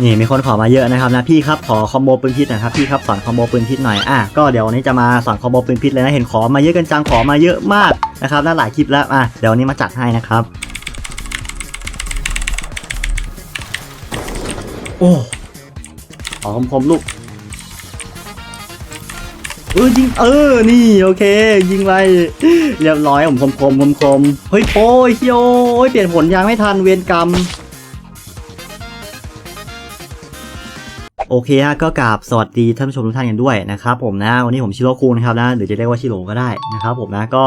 นี่มีคนขอมาเยอะนะครับนะพี่ครับขอคอมโบปืนพิษหนะครับพี่ครับสอนคอมโบปืนพิษหน่อยอะก็เดี๋ยววันนี้จะมาสอนคอมโบปืนพิษเลยนะเห็นขอมาเยอะกันจังขอมาเยอะมากนะครับน่าหลายคลิปแล้วอะเดี๋ยววันนี้มาจัดให้นะครับ โอ้ขอคมคมๆลูกเออยิงเออนี่โอเค ยิงไปเรียบร้อยผมคมคมคมคมๆเฮ้ยโอ้ยเฮียโอ้ยเปลี่ยนผลยังไม่ทันเวรกรรม โอเคฮะก็กราบสวัสดีท่านผู้ชมทุกท่านกันด้วยนะครับผมนะวันนี้ผมชิโร่คูนะครับนะหรือจะเรียกว่าชิโร่ก็ได้นะครับผมนะก็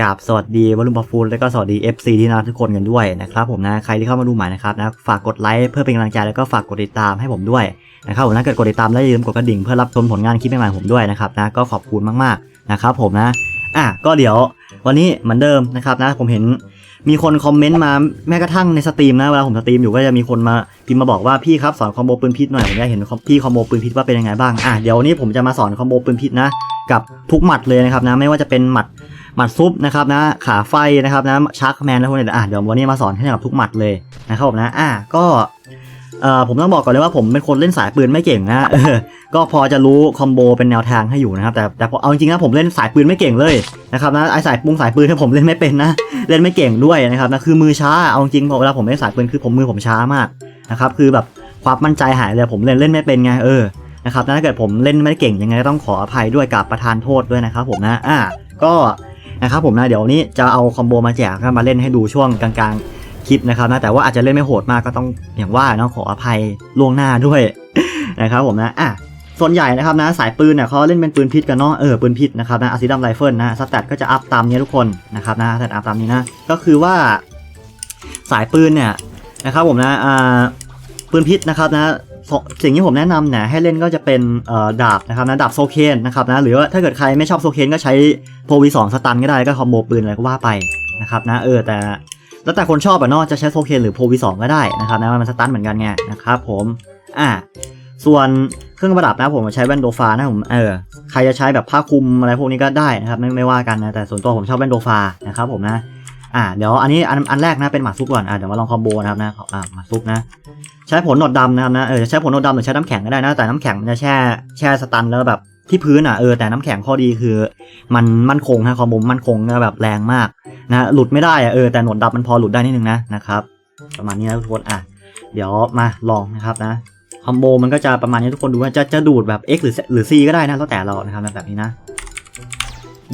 กราบสวัสดีวอลุ่มบัฟฟูลแล้วก็สวัสดี FC ที่น่ารักทุกคนกันด้วยนะครับผมนะใครที่เข้ามาดูใหม่นะครับนะฝากกดไลค์เพื่อเป็นกำลังใจแล้วก็ฝากกดติดตามให้ผมด้วยนะครับผมนะเกิดกดติดตามแล้วอย่าลืมกดกระดิ่งเพื่อรับชมผลงานคลิปใหม่ๆผมด้วยนะครับนะก็ขอบคุณมากๆนะครับผมนะอะก็เดี๋ยววันนี้เหมือนเดิมนะครับนะผมเห็น มีคนคอมเมนต์มาแม้กระทั่งในสตรีมนะเวลาผมสตรีมอยู่ก็จะมีคนมาพิมพ์มาบอกว่าพี่ครับสอนคอมโบปืนพิษหน่อยผมอยากเห็นพี่คอมโบปืนพิษว่าเป็นยังไงบ้างอะเดี๋ยวนี้ผมจะมาสอนคอมโบปืนพิษนะกับทุกหมัดเลยนะครับนะไม่ว่าจะเป็นหมัดหมัดซุปนะครับนะขาไฟนะครับนะชักแมนแล้วพวกนี้อะเดี๋ยววันนี้มาสอนให้กับทุกหมัดเลยนะครับผมนะอะก็ ผมต้องบอกก่อนเลยว่าผมเป็นคนเล่นสายปืนไม่เก่งนะก็พอจะรู้คอมโบเป็นแนวทางให้อยู่นะครับแต่แต่เอาจริงนะผมเล่นสายปืนไม่เก่งเลยนะครับนะไอสายปุงสายปืนเนี่ผมเล่นไม่เป็นนะเล่นไม่เก่งด้วยนะครับนะคือมือช้าเอาจริงๆเวลาผมเล่นสายปืนคือผมมือผมช้ามากนะครับคือแบบความมั่นใจหายเลยผมเล่นเล่นไม่เป็นไงเออนะครับถ้าเกิดผมเล่นไม่เก่งยังไงต้องขออภัยด้วยกับประธานโทษด้วยนะครับผมนะอะก็นะครับผมนะเดี๋ยวนี้จะเอาคอมโบมาแจกมาเล่นให้ดูช่วงกลางๆ คลิปนะครับนะแต่ว่าอาจจะเล่นไม่โหดมากก็ต้องอย่างว่าเนาะขออภัยล่วงหน้าด้วยนะครับผมนะอะส่วนใหญ่นะครับนะสายปืนเนี่ยเขาเล่นเป็นปืนพิษกันเนาะเออปืนพิษนะครับนะอาซิดัมไรเฟิลนะสแตทก็จะอัพตามนี้ทุกคนนะครับนะสแตทอัพตามนี้นะก็คือว่าสายปืนเนี่ยนะครับผมนะอ่าปืนพิษนะครับนะสิ่งที่ผมแนะนำเนี่ยให้เล่นก็จะเป็นเออดาบนะครับนะดาบโซเคนนะครับนะหรือว่าถ้าเกิดใครไม่ชอบโซเคนก็ใช้โพวีสองสตันก็ได้ก็คอมโบปืนอะไรก็ว่าไปนะครับนะเออแต่ แล้วแต่คนชอบอะเนาะจะใช้โซเคนหรือโพวีสองก็ได้นะครับนะมันสตันเหมือนกันไงนะครับผมอ่าส่วนเครื่องประดับนะผมใช้แว่นโดฟานะผมเออใครจะใช้แบบผ้าคลุมอะไรพวกนี้ก็ได้นะครับไม่ไม่ว่ากันนะแต่ส่วนตัวผมชอบแว่นโดฟานะครับผมนะอ่าเดี๋ยวอันนี้อันอันแรกนะเป็นหมาซุปก่อนอ่าเดี๋ยวมาลองคอมโบนะครับนะอ่าหมาซุปนะ ใช้ผลหนวดดำนะครับนะเออใช้ผลหนวดดำหรือใช้น้ำแข็งก็ได้นะแต่น้ำแข็งมันจะแช่แช่สตันแล้วแบบ ที่พื้นอะเออแต่น้ำแข็งข้อดีคือ มันมั่นคงนะคอมโบมั่นคงแบบแรงมากนะหลุดไม่ได้อะเออแต่หนวดดำมันพอหลุดได้นิดนึงนะนะครับประมาณนี้นะทุกคนอะเดี๋ยวมาลองนะครับนะคอมโบมันก็จะประมาณนี้ทุกคนดูว่าจะจะดูดแบบ X หรือหรือ C ก็ได้นะแล้วแต่เรานะครับแบบนี้นะ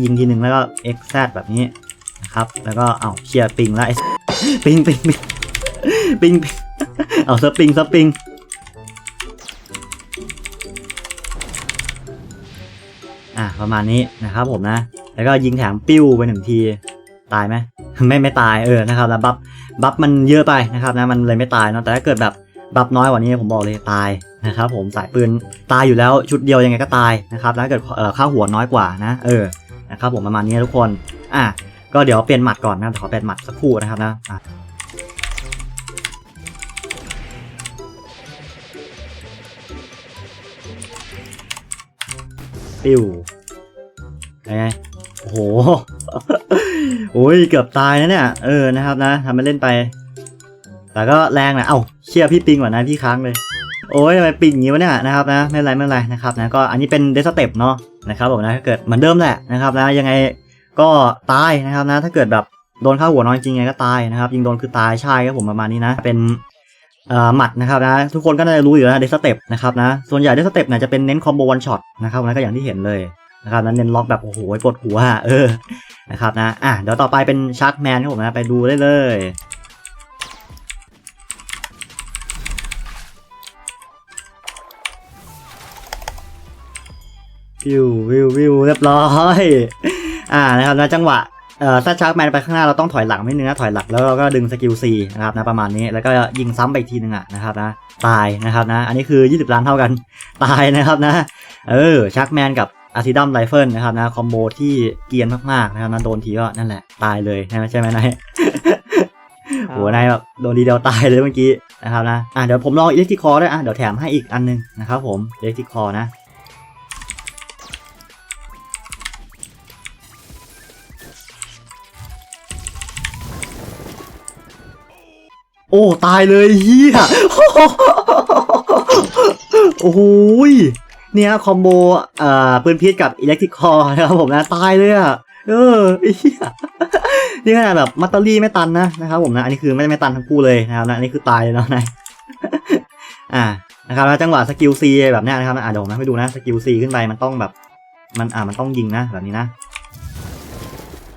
ยิงทีหนึ่งแล้วก็ X Z แบบนี้นะครับ แล้วก็เอาเชียร์ปิงแล้วไอ้ปิงปิงปิงปิงปิงเอาสปริงสปริง ประมาณนี้นะครับผมนะ แล้วก็ยิงแถมปิ้วไปหนึ่งที ตายไหมไม่ไม่ตายเออนะครับแล้วบัฟบัฟมันเยอะไปนะครับนะมันเลยไม่ตายเนาะแต่ถ้าเกิดแบบบัฟน้อยกว่านี้ผมบอกเลยตายนะครับผมสายปืนตายอยู่แล้วชุดเดียวยังไงก็ตายนะครับแล้วถ้าเกิดเอ่อค่าหัวน้อยกว่านะ เออนะครับผมประมาณนี้ทุกคนอะก็เดี๋ยวเปลี่ยนหมัดก่อนนะขอเปลี่ยนหมัดสักครู่นะครับนะอะปิ้ว ยังไงโอ้โหโอ้ยเกือบตายนะเนี่ยเออนะครับนะทำไปเล่นไป แต่ก็แรงนะเอ้าเชื่อพี่ปิงก่อนนะพี่ค้างเลย โอ้ยทำไมปิงอย่างนี้วะเนี่ยนะครับนะไม่เป็นไรไม่เป็นไรนะครับนะก็อันนี้เป็นเดสเต็ปเนาะนะครับผมนะถ้าเกิดเหมือนเดิมแหละนะครับนะยังไงก็ตายนะครับนะ ถ้าเกิดแบบโดนเข้าหัวน้อยจริงไงก็ตายนะครับ ยิงโดนคือตายใช่ครับผมประมาณนี้นะ เป็นหมัดนะครับนะทุกคนก็น่าจะรู้อยู่แล้วเดสเต็ปนะครับนะส่วนใหญ่เดสเต็ปเนี่ยจะเป็นเน้นคอมโบวันช็อตนะครับนะก็อย่างที่เห็นเลย นะครับนั้นเน้นล็อกแบบโอ้โหปวดหัวเออนะครับนะอะเดี๋ยวต่อไปเป็นชาร์กแมนครับผมนะไปดูได้เลยวิววิววิวเรียบร้อยอ่านะครับนะจังหวะเอ่อถ้าชาร์กแมนไปข้างหน้าเราต้องถอยหลังนิดนึงนะถอยหลังแล้วเราก็ดึงสกิล C นะครับนะประมาณนี้แล้วก็ยิงซ้ำไปอีกทีนึงอะนะครับนะตายนะครับนะ อันนี้คือ 20 ล้านเท่ากันตายนะครับนะ เออชาร์กแมนกับ อาร์ติดัมไรเฟิลนะครับนะคอมโบที่เกรียนมากๆนะครับนะโดนทีก็นั่นแหละตายเลยใช่ไหมใช่ไหมนายโหนายแบบโดนดีเดียวตายเลยเมื่อกี้นะครับนะอะเดี๋ยวผมลองอิเล็กทริคอร์ด้วยอะเดี๋ยวแถมให้อีกอันนึงนะครับผมอิเล็กทริคอร์นะโอ้ ตายเลยเฮียโอ้โหย เนี่ยคอมโบเอ่อปืนพิษกับอิเล็กทริกคอนะครับผมนะตายเลยอะเออไอ้เหี้ยนี่ขนาดแบบมัตเตอรี่ไม่ตันนะนะครับผมนะอันนี้คือไม่ไม่ตันทั้งคู่เลยนะครับนะอันนี้คือตายเลยเนาะนะอ่านะครับแล้วจังหวะสกิลซีแบบนี้นะครับอ่าเดี๋ยวผมนะให้ดูนะสกิลซีขึ้นไปมันต้องแบบมันอ่ามันต้องยิงนะแบบนี้นะ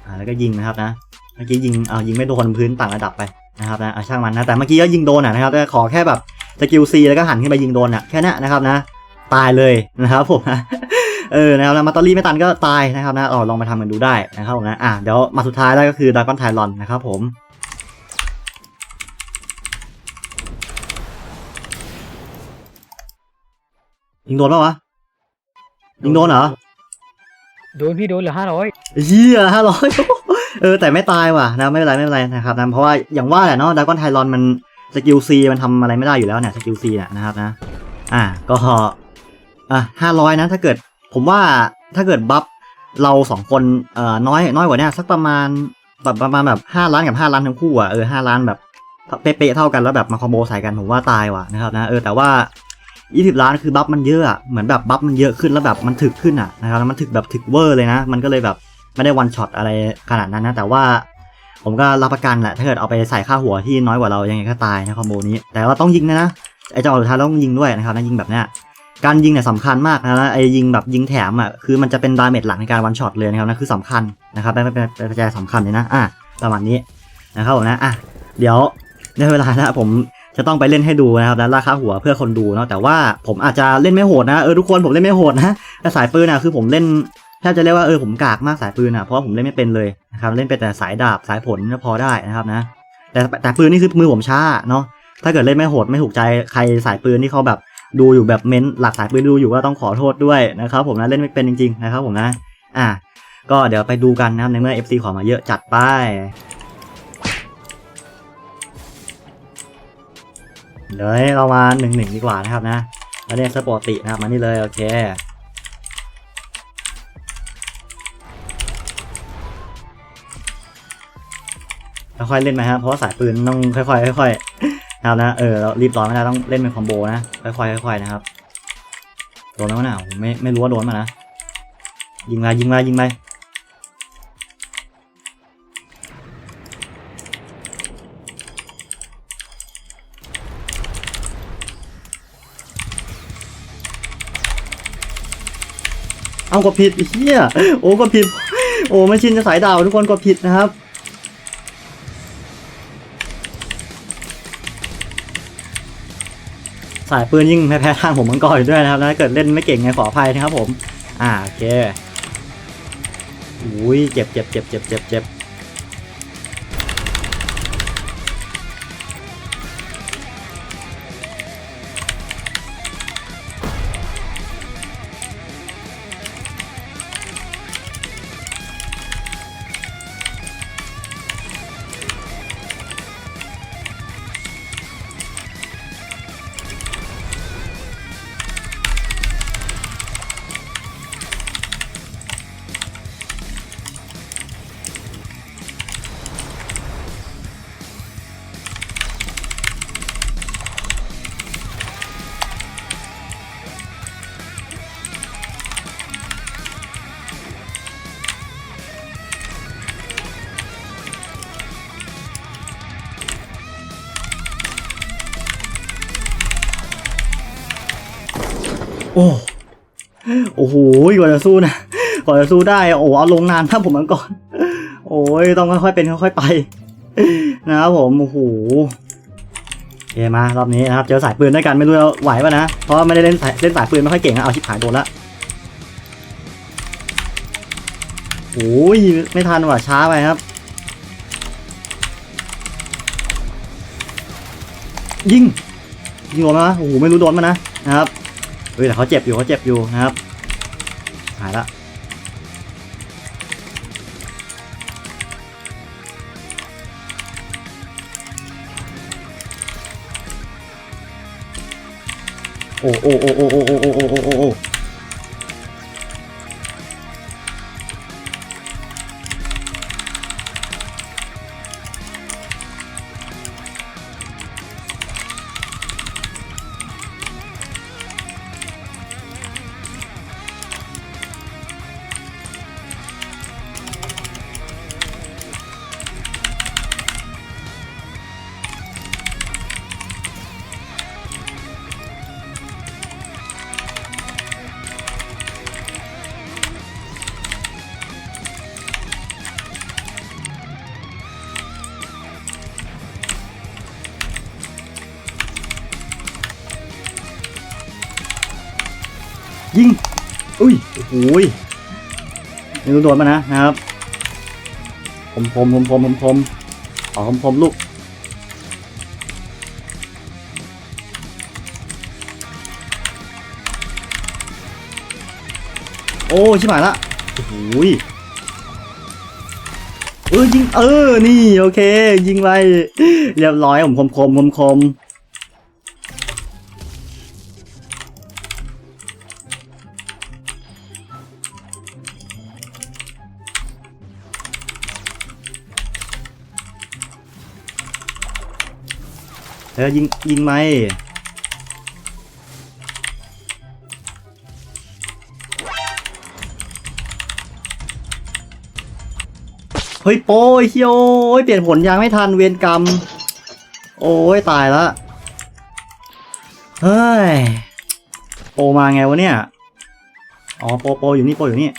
อ่าแล้วก็ยิงนะครับนะเมื่อกี้ยิงเอายิงไม่โดนพื้นต่างระดับไปนะครับนะเอาช่างมันนะแต่เมื่อกี้ก็ยิงโดนนะครับแต่ขอแค่แบบสกิลซีแล้วก็หันขึ้นไปยิงโดนอะแค่นั้นนะครับนะ ตายเลยนะครับผมนะเออนะครับแล้วมาตอรี่ไม่ตันก็ตายนะครับนะเอาลองมาทำกันดูได้นะครับผมนะอะเดี๋ยวมาสุดท้ายแล้วก็คือดากอนไทรอนนะครับผมยิงโดนปะวะยิงโดนเหรอโดนพี่โดนเหลือห้าร้อยเฮียห้าร้อยเออแต่ไม่ตายว่ะนะไม่เป็นไรไม่เป็นไรนะครับนะเพราะว่าอย่างว่าแหละเนาะดากอนไทรอนมันสกิลซีมันทำอะไรไม่ได้อยู่แล้วเนี่ยสกิลซีเนี่ยนะครับนะ อะก็ อะห้าร้อยนะถ้าเกิดผมว่าถ้าเกิดบัฟเราสองคนเอ่อน้อยน้อยกว่านี้สักประมาณแบบประมาณแบบห้าล้านกับห้าล้านทั้งคู่อะเออห้าล้านแบบเป๊ะๆเท่ากันแล้วแบบมาคอมโบใส่กันผมว่าตายว่ะนะครับนะเออแต่ว่า 20 ล้านคือบัฟมันเยอะอะเหมือนแบบบัฟมันเยอะขึ้นแล้วแบบมันถึกขึ้นอะนะครับแล้วมันถึกแบบถึกเวอร์เลยนะ มันก็เลยแบบไม่ได้วันช็อตอะไรขนาดนั้นนะ แต่ว่าผมก็รับประกันแหละถ้าเกิดเอาไปใส่ค่าหัวที่น้อยกว่าเรายังไงก็ตายนะคอมโบนี้ แต่ว่าต้องยิงนะนะไอ้เจ้าสุดท้ายต้องยิงด้วยนะครับนะยิงแบบเนี้ย การยิงเนี่ยสำคัญมากนะไอ้ยิงแบบยิงแถมอะคือมันจะเป็นดาเมจหลักในการวันช็อตเลยนะครับนะคือสำคัญนะครับเป็นเป็นเป็นปัจจัยสำคัญเลยนะอะประมาณนี้นะครับผมนะอะเดี๋ยวในเวลานะผมจะต้องไปเล่นให้ดูนะครับแล้วราคาหัวเพื่อคนดูเนาะแต่ว่าผมอาจจะเล่นไม่โหดนะเออทุกคนผมเล่นไม่โหดนะแต่สายปืนอะคือผมเล่นแทบจะเรียกว่าเออผมกากมากสายปืนอะเพราะว่าผมเล่นไม่เป็นเลยนะครับเล่นเป็นแต่สายดาบสายผลก็พอได้นะครับนะแต่แต่ปืนนี่คือมือผมช้าเนาะถ้าเกิดเล่นไม่โหดไม่ถูกใจใครสายปืนที่เขาแบบ ดูอยู่แบบเม้นหลักสายปืนดูอยู่ก็ต้องขอโทษด้วยนะครับผมนะเล่นไม่เป็นจริงๆนะครับผมนะอะก็เดี๋ยวไปดูกันนะครับในเมื่อ FC ขอมาเยอะจัดไปเดี๋ยวเรามาหนึ่งหนึ่งดีกว่านะครับนะแล้วเนี่ยสปอร์ตินะครับมานี่เลยโอเคค่อยๆเล่นไปฮะเพราะสายปืนต้องค่อยๆค่อยๆ นะครับนะเออเรารีบร้อนไม่ได้ต้องเล่นเป็นคอมโบนะค่อยๆค่อยๆนะครับโดนแล้วนะผมไม่ไม่รู้ว่าโดนมานะยิงมายิงมายิงไปเอากดผิดเฮียโอ้กดผิด โอ้ไม่ชินจะสายดาวทุกคนกดผิดนะครับ สายปืนยิ่งแพ้ทางผมมังกรอยู่ด้วยนะครับถ้าเกิดเล่นไม่เก่งไงขออภัยนะครับผม อ่าโอเคอุ้ยเจ็บเจ็บเจ็บเจ็บเจ็บเจ็บ อ้โอ้โหกว่าจะสู้นะกว่าจะสู้ได้โอ้เอาลงนานถ้าผมมังกรโอ้ยต้องค่อยๆเป็นค่อยๆไป นะครับผมโอ้โหโอเคมารอบนี้นะครับเจอสายปืนด้วยกันไม่รู้จะไหวป่ะนะเพราะไม่ได้เล่นสายเล่นสายปืนไม่ค่อยเก่งอะเอาชิบหายโดนละโอ้ยไม่ทันว่ะช้าไปครับ ยิงยิงโดนไหมะโอ้โหไม่รู้โดนมานะนะครับ ฮ้ยแต่เขาเจ็บอยู่เขาเจ็บอยู่นะครับ หายละโอ้โอ้โอ้โอ้โอ้โอ้โอ้โอ้ อุ้ยโอ้โหยนี่โดนมานะนะครับ ผมผมผมผมผมผมขอผมผมลูกโอ้ชิบหายละโอ้โหยเออยิงเออ นี่ โอเค ยิงไปเรียบร้อยผมคมคมคมคม ออยิงยิงไหมเฮ้ยโป้ยเฮียโอ้ยเปลี่ยนผลยังไม่ทันเวรกรรม โอ้ยตายละเฮ้ยโปมาไงวะเนี่ย อ๋อโปโปอยู่นี่โปอยู่นี่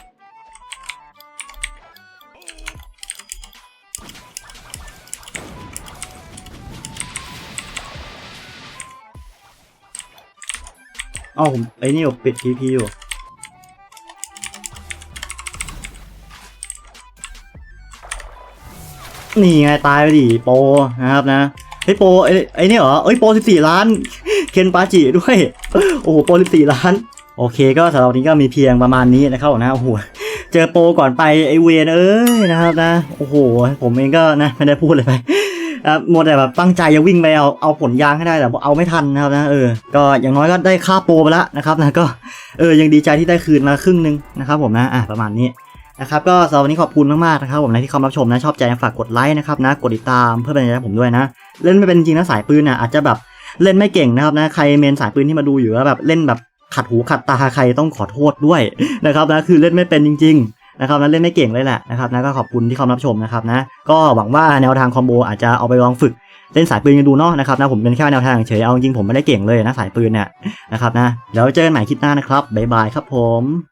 อ้าผมไอ้นี่ผมปิดทีพีอยู่นี่ไงตายไปดิโปนะครับนะเฮ้โปไอ้ไอ้นี่เหรอเอ้ยโปสิบสี่ล้าน เคนปาจิด้วย โอ้โหโปสิบสี่ล้าน โอเคก็สำหรับวันนี้ก็มีเพียงประมาณนี้นะครับนะโอ้โห เจอโปรก่อนไปไอเวนเอ้ยนะครับนะ โอ้โห ผมเองก็นะไม่ได้พูดเลยไปครับหมดแต่แบบตั้งใจจะวิ่งไปเอาเอาผลยางให้ได้แต่เอาไม่ทันนะครับนะเออ ก็อย่างน้อยก็ได้ค่าโปรไปแล้วนะครับนะก็เออยังดีใจที่ได้คืนมาครึ่งหนึงนะครับผมนะอะประมาณนี้นะครับก็สำหรับวันนี้ขอบคุณมากๆนะครับผมนะที่เข้ามารับชมนะชอบใจฝากกดไลค์นะครับนะกดติดตามเพื่อเป็นกำลังใจผมด้วยนะ เล่นไม่เป็นจริงนะสายปืนนะอาจจะแบบเล่นไม่เก่งนะครับนะใครเมนสายปืนที่มาดูอยู่แล้วแบบเล่นแบบ ขัดหูขัดตาใครต้องขอโทษด้วยนะครับนะคือเล่นไม่เป็นจริง ๆ นะครับนะเล่นไม่เก่งเลยแหละนะครับนะก็ขอบคุณที่เข้ามรับชมนะครับนะก็หวังว่าแนวทางคอมโบอาจจะเอาไปลองฝึกเล่นสายปืนกันดูเนาะนะครับนะผมเป็นแค่แนวทางเฉยเอาจริงผมไม่ได้เก่งเลยนะสายปืนเนี่ยนะครับนะแล้วเจอกันใหม่คลิปหน้านะครับบ๊ายบายครับผม